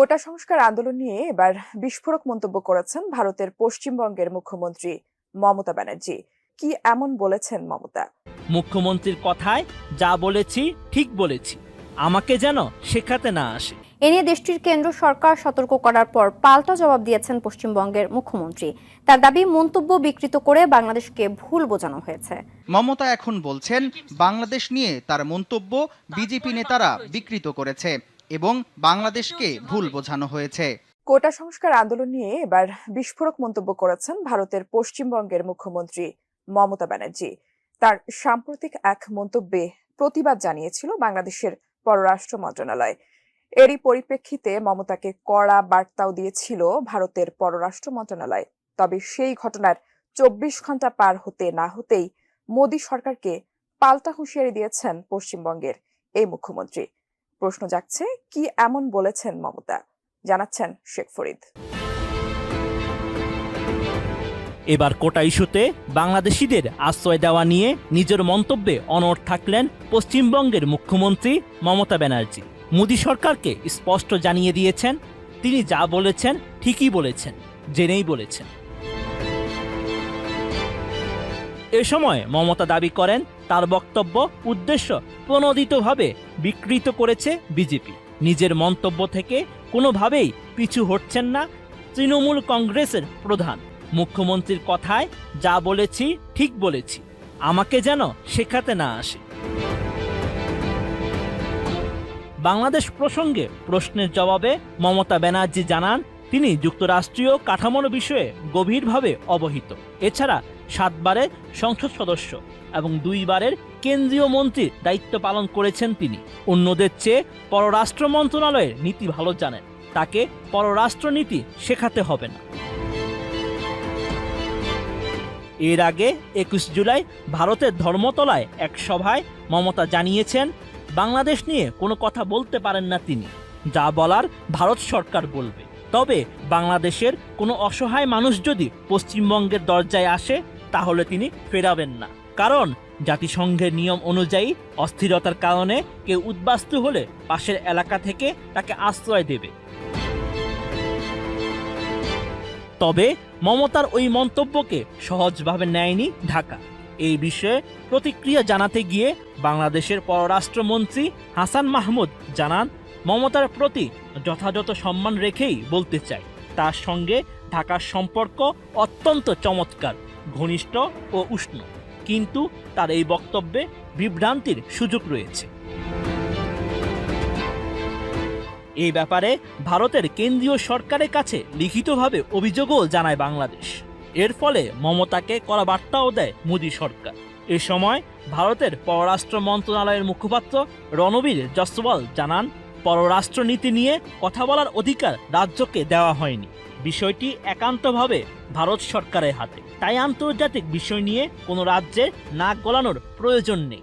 কোটা সংস্কার আন্দোলন নিয়ে এবার বিস্ফোরক মন্তব্য করেছেন ভারতের পশ্চিমবঙ্গের মুখ্যমন্ত্রী মমতা ব্যানার্জি। কি এমন বলেছেন মমতা? মুখ্যমন্ত্রীর কথায় যা বলেছি ঠিক বলেছি। আমাকে যেন শেখাতে না আসে। এ নিয়ে দেশটির কেন্দ্র সরকার সতর্ক করার পর পাল্টা জবাব দিয়েছেন পশ্চিমবঙ্গের মুখ্যমন্ত্রী। তার দাবি মন্তব্য বিকৃত করে বাংলাদেশকে ভুল বোঝানো হয়েছে। মমতা এখন বলছেন বাংলাদেশ নিয়ে তার মন্তব্য বিজেপি নেতারা বিকৃত করেছে। এবং বাংলাদেশকে ভুল বোঝানো হয়েছে। কোটা সংস্কার আন্দোলন নিয়ে এবার বিস্ফোরক মন্তব্য করেছেন ভারতের পশ্চিমবঙ্গের মুখ্যমন্ত্রী মমতা ব্যানার্জি। তার সাম্প্রতিক এক মন্তব্যে প্রতিবাদ জানিয়েছিল বাংলাদেশের পররাষ্ট্র মন্ত্রণালয়। এরই পরিপ্রেক্ষিতে মমতাকে কড়া বার্তাও দিয়েছিল ভারতের পররাষ্ট্র মন্ত্রণালয়। তবে সেই ঘটনার চব্বিশ ঘণ্টা পার হতে না হতেই মোদী সরকারকে পাল্টা হুঁশিয়ারি দিয়েছেন পশ্চিমবঙ্গের এই মুখ্যমন্ত্রী। প্রশ্ন জাগছে, কি এমন বলেছেন মমতা? জানাচ্ছেন শেখ ফরিদ। এবার কোটা ইস্যুতে বাংলাদেশিদের আশ্রয় দেওয়া নিয়ে নিজের মন্তব্যে অনড় থাকলেন পশ্চিমবঙ্গের মুখ্যমন্ত্রী মমতা ব্যানার্জি। মোদী সরকারকে স্পষ্ট জানিয়ে দিয়েছেন, তিনি যা বলেছেন ঠিকই বলেছেন, জেনেই বলেছেন। এ সময় মমতা দাবি করেন, তার বক্তব্য, উদ্দেশ্য প্রণোদিতভাবে বিকৃত করেছে বিজেপি। নিজের মন্তব্য থেকে কোনোভাবেই পিছু হটছেন না তৃণমূল কংগ্রেসের প্রধান। মুখ্যমন্ত্রীর কথায়, যা বলেছি, ঠিক বলেছি। আমাকে যেন শেখাতে না আসে। বাংলাদেশ প্রসঙ্গে প্রশ্নের জবাবে মমতা ব্যানার্জি জানান, তিনি যুক্তরাষ্ট্রীয় কাঠামোর বিষয়ে গভীরভাবে অবহিত। এছাড়া সাতবারের সংসদ সদস্য এবং দুইবারের কেন্দ্রীয় মন্ত্রীর দায়িত্ব পালন করেছেন তিনি। অন্যদের চেয়ে পররাষ্ট্র মন্ত্রণালয়ের নীতি ভালো জানেন। তাকে পররাষ্ট্রনীতি শেখাতে হবে না। এর আগে একুশ জুলাই ভারতের ধর্মতলায় এক সভায় মমতা জানিয়েছেন, বাংলাদেশ নিয়ে কোনো কথা বলতে পারেন না তিনি। যা বলার ভারত সরকার বলবে। তবে বাংলাদেশের কোনো অসহায় মানুষ যদি পশ্চিমবঙ্গের দরজায় আসে তাহলে তিনি ফেরাবেন না। কারণ জাতিসংঘের নিয়ম অনুযায়ী অস্থিরতার কারণে কেউ উদ্বাস্তু হলে পাশের এলাকা থেকে তাকে আশ্রয় দেবে। তবে মমতার ওই মন্তব্যকে সহজভাবে নেয়নি ঢাকা। এই বিষয়ে প্রতিক্রিয়া জানাতে গিয়ে বাংলাদেশের পররাষ্ট্রমন্ত্রী হাসান মাহমুদ জানান, মমতার প্রতি যথাযথ সম্মান রেখেই বলতে চাই তার সঙ্গে ঢাকার সম্পর্ক অত্যন্ত চমৎকার। ঘনিষ্ঠ ও উষ্ণ, কিন্তু তার এই বক্তব্যে বিভ্রান্তির সুযোগ রয়েছে। এই ব্যাপারে ভারতের কেন্দ্রীয় সরকারের কাছে লিখিতভাবে অভিযোগও জানায় বাংলাদেশ। এর ফলে মমতাকে করা বার্তাও দেয় মোদী সরকার। এ সময় ভারতের পররাষ্ট্র মন্ত্রণালয়ের মুখপাত্র রণবীর জসওয়াল জানান পররাষ্ট্রনীতি নিয়ে কথা বলার অধিকার রাজ্যকে দেওয়া হয়নি। বিষয়টি একান্তভাবে ভারত সরকারের হাতে। তাই আন্তর্জাতিক বিষয় নিয়ে কোনো রাজ্যে নাক গলানোর প্রয়োজন নেই।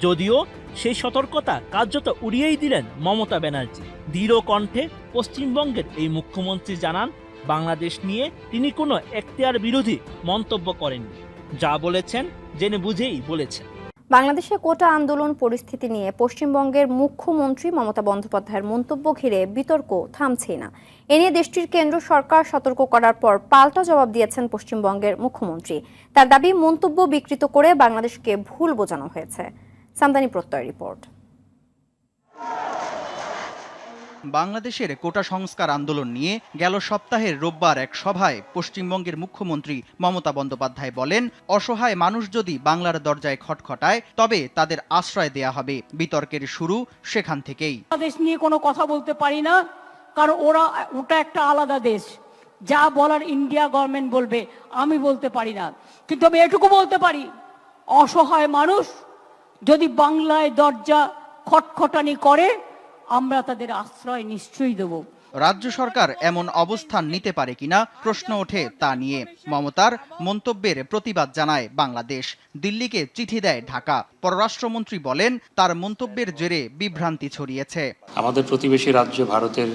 যদিও সেই সতর্কতা কার্যত উড়িয়েই দিলেন মমতা ব্যানার্জি। দৃঢ় কণ্ঠে পশ্চিমবঙ্গের এই মুখ্যমন্ত্রী জানান, বাংলাদেশ নিয়ে তিনি কোনো এখতিয়ার বিরোধী মন্তব্য করেননি। যা বলেছেন, জেনে বুঝেই বলেছেন। বাংলাদেশে কোটা আন্দোলন পরিস্থিতি নিয়ে পশ্চিমবঙ্গের মুখ্যমন্ত্রী মমতা বন্দ্যোপাধ্যায়ের মন্তব্য ঘিরে বিতর্ক থামছে না। এ নিয়ে দেশটির কেন্দ্র সরকার সতর্ক করার পর পাল্টা জবাব দিয়েছেন পশ্চিমবঙ্গের মুখ্যমন্ত্রী। তার দাবি, মন্তব্য বিকৃত করে বাংলাদেশকে ভুল বোঝানো হয়েছে। সামদানি প্রত্যয় রিপোর্ট। বাংলাদেশের কোটা সংস্কার আন্দোলন নিয়ে গেল সপ্তাহের রোববার এক সভায় পশ্চিমবঙ্গের মুখ্যমন্ত্রী মমতা বন্দ্যোপাধ্যায় বলেন, অসহায় মানুষ যদি বাংলার দরজায় খটখটায়, তবে তাদের আশ্রয় দেয়া হবে। বিতর্কের শুরু সেখান থেকেই। বাংলাদেশ নিয়ে কোনো কথা বলতে পারি না, কারণ ওরা, ওটা একটা আলাদা দেশ। যা বলার ইন্ডিয়া গভর্নমেন্ট বলবে, আমি বলতে পারি না। কিন্তু আমি এটুকু বলতে পারি, অসহায় মানুষ যদি বাংলায় দরজা খটখটানি করে আমরা তাদের আশ্রয় নিশ্চয়ই দেবো। রাজ্য সরকার এমন অবস্থান নিতে পারে কিনা প্রশ্ন ওঠে তা নিয়ে। মমতার মন্তব্যের প্রতিবাদ জানায় বাংলাদেশ। দিল্লিকে চিঠি দেয় ঢাকা। পররাষ্ট্রমন্ত্রী বলেন তার মন্তব্যের জেরে বিভ্রান্তি ছড়িয়েছে। আমাদের প্রতিবেশী রাজ্য ভারতের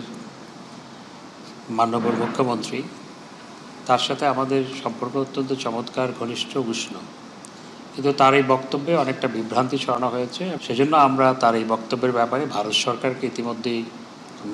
মাননীয় মুখ্যমন্ত্রী তার সাথে আমাদের সম্পর্ক অত্যন্ত চমৎকার ঘনিষ্ঠ উষ্ণ। কিন্তু তার এই বক্তব্যে অনেকটা বিভ্রান্তি ছড়ানো হয়েছে। সেজন্য আমরা তার এই বক্তব্যের ব্যাপারে ভারত সরকারকে ইতিমধ্যেই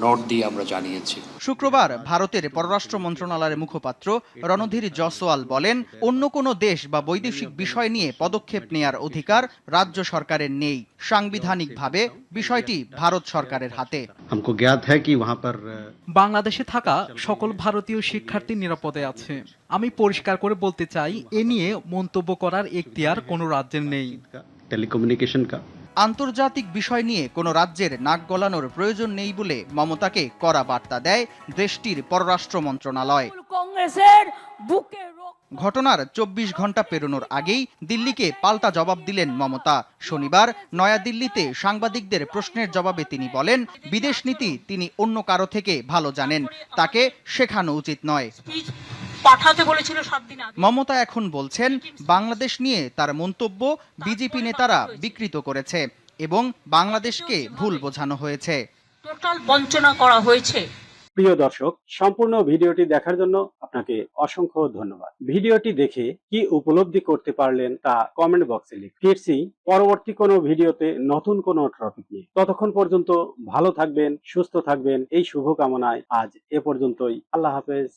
নোট দিয়ে আমরা জানিয়েছি শুক্রবার ভারতের পররাষ্ট্র মন্ত্রণালয়ের মুখপাত্র রণধীর জসওয়াল বলেন অন্য কোনো দেশ বা বৈদেশিক বিষয় নিয়ে পদক্ষেপ নেয়ার অধিকার রাজ্য সরকারের নেই সাংবিধানিকভাবে বিষয়টি ভারত সরকারের হাতে हमको ज्ञात है कि वहाँ पर अ, বাংলাদেশে থাকা সকল ভারতীয় শিক্ষার্থী নিরাপদে আছে আমি পরিষ্কার করে বলতে চাই এ নিয়ে মন্তব্য করার এখতিয়ার কোনো রাজ্যের নেই का टेलीकम्युनिकेशन का আন্তর্জাতিক বিষয় নিয়ে কোনো রাজ্যের নাক গলানোর প্রয়োজন নেই বলে মমতাকে কড়া বার্তা দেয় দেশটির পররাষ্ট্র মন্ত্রণালয়। কংগ্রেসের বুকে ঘটনার চব্বিশ ঘণ্টা পেরোনোর আগেই দিল্লিকে পাল্টা জবাব দিলেন মমতা। শনিবার নয়াদিল্লিতে সাংবাদিকদের প্রশ্নের জবাবে তিনি বলেন বিদেশ নীতি তিনি অন্য কারও থেকে ভালো জানেন তাকে শেখানো উচিত নয়। পাঠাতে বলেছিল সাত দিন আগে। মমতা এখন বলছেন বাংলাদেশ নিয়ে তার মন্তব্য বিজেপি নেতারা বিকৃত করেছে এবং বাংলাদেশকে ভুল বোঝানো হয়েছে। টোটাল বঞ্চনা করা হয়েছে। প্রিয় দর্শক সম্পূর্ণ ভিডিওটি দেখার জন্য আপনাকে অসংখ্য ধন্যবাদ। ভিডিওটি দেখে কি উপলব্ধি করতে পারলেন তা কমেন্ট বক্সে লিখুন। ফিরছি পরবর্তী কোনো ভিডিওতে নতুন কোনো টপিক নিয়ে। ততক্ষণ পর্যন্ত ভালো থাকবেন সুস্থ থাকবেন। এই শুভকামনায় আজ এ পর্যন্তই। আল্লাহ হাফেজ।